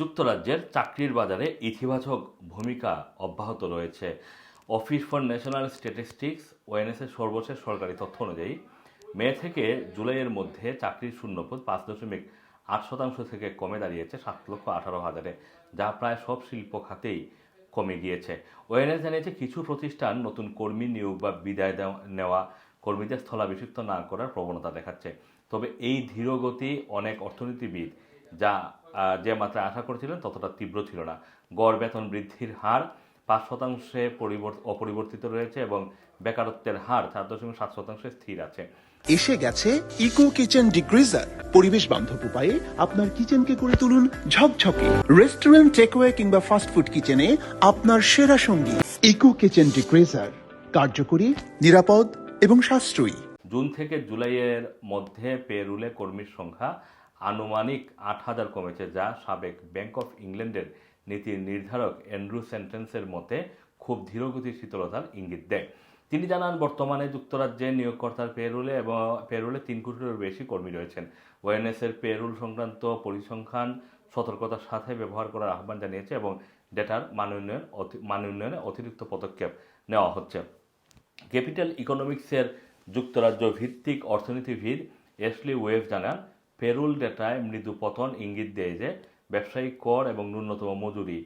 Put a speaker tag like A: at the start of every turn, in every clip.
A: যুক্তরাজ্যের চাকরির বাজারে ইতিবাচক ভূমিকা অব্যাহত রয়েছে। অফিস ফর ন্যাশনাল স্ট্যাটিস্টিক্স, ওএনএসের সর্বশেষ সরকারি তথ্য অনুযায়ী, মে থেকে জুলাইয়ের মধ্যে চাকরির শূন্যপদ পাঁচ দশমিক আট শতাংশ থেকে কমে দাঁড়িয়েছে সাত লক্ষ আঠারো হাজারে, যা প্রায় সব শিল্প খাতেই কমে গিয়েছে। ওএনএস জানিয়েছে, কিছু প্রতিষ্ঠান নতুন কর্মী নিয়োগ বা বিদায় নেওয়া কর্মীদের স্থলাভিষিক্ত না করার প্রবণতা দেখাচ্ছে। তবে এই ধীরগতি অনেক অর্থনীতিবিদ যা যে মাত্রায় আশা করছিলেন ততটা তীব্র ছিল না। গড় বেতন বৃদ্ধির হার পাঁচ শতাংশে অপরিবর্তিত রয়েছে এবং বেকারত্বের হার চার দশমিক সাত শতাংশে স্থির আছে।
B: এসে গেছে ইকো কিচেন ডিগ্রিজার পরিবেশ বান্ধব উপায়ে আপনার কিচেনকে করে তুলুন ঝকঝকে। রেস্টুরেন্ট টেকওয়ে কিংবা ফাস্টফুড কিচেনে আপনার সেরা সঙ্গী। ইকো কিচেন ডিগ্রিজার কার্যকরী নিরাপদ এবং সাশ্রয়ী।
A: জুন থেকে জুলাইয়ের মধ্যে পেরুলে কর্মীর সংখ্যা আনুমানিক আট হাজার কমেছে, যা সাবেক ব্যাংক অফ ইংল্যান্ডের নীতি নির্ধারক অ্যান্ড্রু সেন্টেন্সের মতে খুব ধীরগতির শীতলতার ইঙ্গিত দেয়। তিনি জানান, বর্তমানে যুক্তরাজ্যে নিয়োগকর্তার পেরুলে এবং পেরুলে তিন কোটিরও বেশি কর্মী রয়েছেন। ওএনএসের পেরুল সংক্রান্ত পরিসংখ্যান সতর্কতার সাথে ব্যবহার করার আহ্বান জানিয়েছে এবং ডেটার মান উন্নয়ন অতি- মান উন্নয়নে অতিরিক্ত পদক্ষেপ নেওয়া হচ্ছে। ক্যাপিটাল ইকোনমিক্সের যুক্তরাজ্য ভিত্তিক অর্থনীতিবিদ এসলি ওয়েভ জানান পেরুল ডেটায় মৃদু পতন ইঙ্গিত দেয় যে ব্যবসায়িক কর এবং ন্যূনতম মজুরি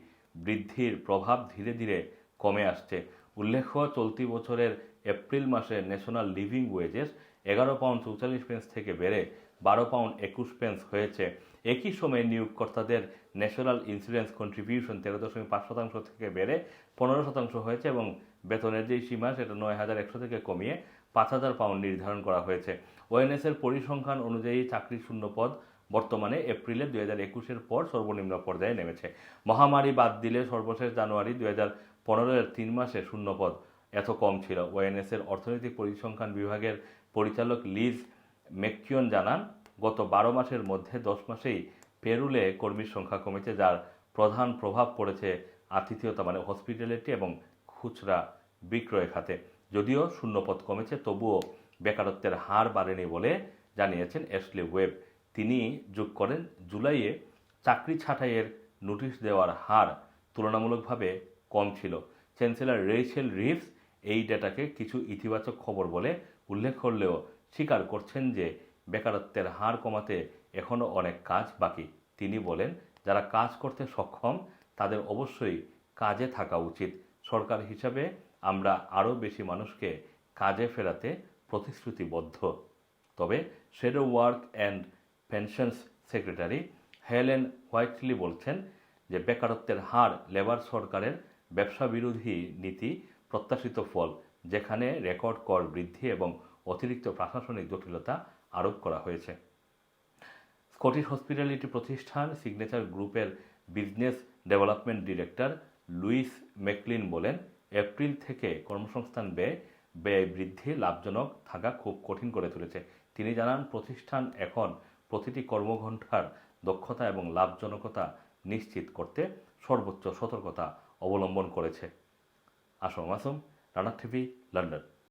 A: বৃদ্ধির প্রভাব ধীরে ধীরে কমে আসছে। উল্লেখ্য, চলতি বছরের এপ্রিল মাসে ন্যাশনাল লিভিং ওয়েজেস এগারো পাউন্ড চৌচল্লিশ পেন্স থেকে বেড়ে বারো পাউন্ড একুশ পেন্স হয়েছে। একই সময়ে নিয়োগকর্তাদের ন্যাশনাল ইন্স্যুরেন্স কন্ট্রিবিউশন তেরো দশমিক পাঁচ শতাংশ থেকে বেড়ে পনেরো শতাংশ হয়েছে এবং বেতনের যে সীমা, সেটা নয় হাজার একশো থেকে কমিয়ে পাঁচ হাজার পাউন্ড নির্ধারণ করা হয়েছে। ওএনএসের পরিসংখ্যান অনুযায়ী চাকরি শূন্য পদ বর্তমানে এপ্রিলে দুই হাজার একুশের পর সর্বনিম্ন পর্যায়ে নেমেছে। মহামারী বাদ দিলে সর্বশেষ জানুয়ারি দুই হাজার পনেরোর তিন মাসে শূন্য পদ। এত কম ছিল। ওএনএসের অর্থনৈতিক পরিসংখ্যান বিভাগের পরিচালক লিজ মেকিয়ন জানান, গত বারো মাসের মধ্যে দশ মাসেই পেরুলে কর্মীর সংখ্যা কমেছে, যার প্রধান প্রভাব পড়েছে আতিথেয়তা মানে হসপিটালিটি এবং খুচরা বিক্রয় খাতে। যদিও শূন্যপদ কমেছে, তবুও বেকারত্বের হার বাড়েনি বলে জানিয়েছেন এসলে ওয়েব। তিনি যোগ করেন, জুলাইয়ে চাকরি ছাঁটাইয়ের নোটিশ দেওয়ার হার তুলনামূলকভাবে কম ছিল। চ্যান্সেলর রেইচেল রিভস এই ডেটাকে কিছু ইতিবাচক খবর বলে উল্লেখ করলেও স্বীকার করছেন যে বেকারত্বের হার কমাতে এখনও অনেক কাজ বাকি। তিনি বলেন, যারা কাজ করতে সক্ষম, তাদের অবশ্যই কাজে থাকা উচিত। সরকার হিসাবে আমরা আরও বেশি মানুষকে কাজে ফেরাতে প্রতিশ্রুতিবদ্ধ। তবে shadow work and pensions secretary Helen Whately বলছেন যে বেকারত্বের হার লেবার সরকারের ব্যবসা বিরোধী নীতি প্রত্যাশিত ফল, যেখানে রেকর্ড কর বৃদ্ধি এবং অতিরিক্ত প্রশাসনিক জটিলতা আরোপ করা হয়েছে। স্কটিশ হসপিটালিটি প্রতিষ্ঠান সিগনেচার গ্রুপের business development director Louise McLean বলেন, এপ্রিল থেকে কর্মসংস্থান ব্যয় ব্যয় বৃদ্ধি লাভজনক থাকা খুব কঠিন করে তুলেছে। তিনি জানান, প্রতিষ্ঠান এখন প্রতিটি কর্মঘণ্টার দক্ষতা এবং লাভজনকতা নিশ্চিত করতে সর্বোচ্চ সতর্কতা অবলম্বন করেছে। Assam Assam Rana TV, London.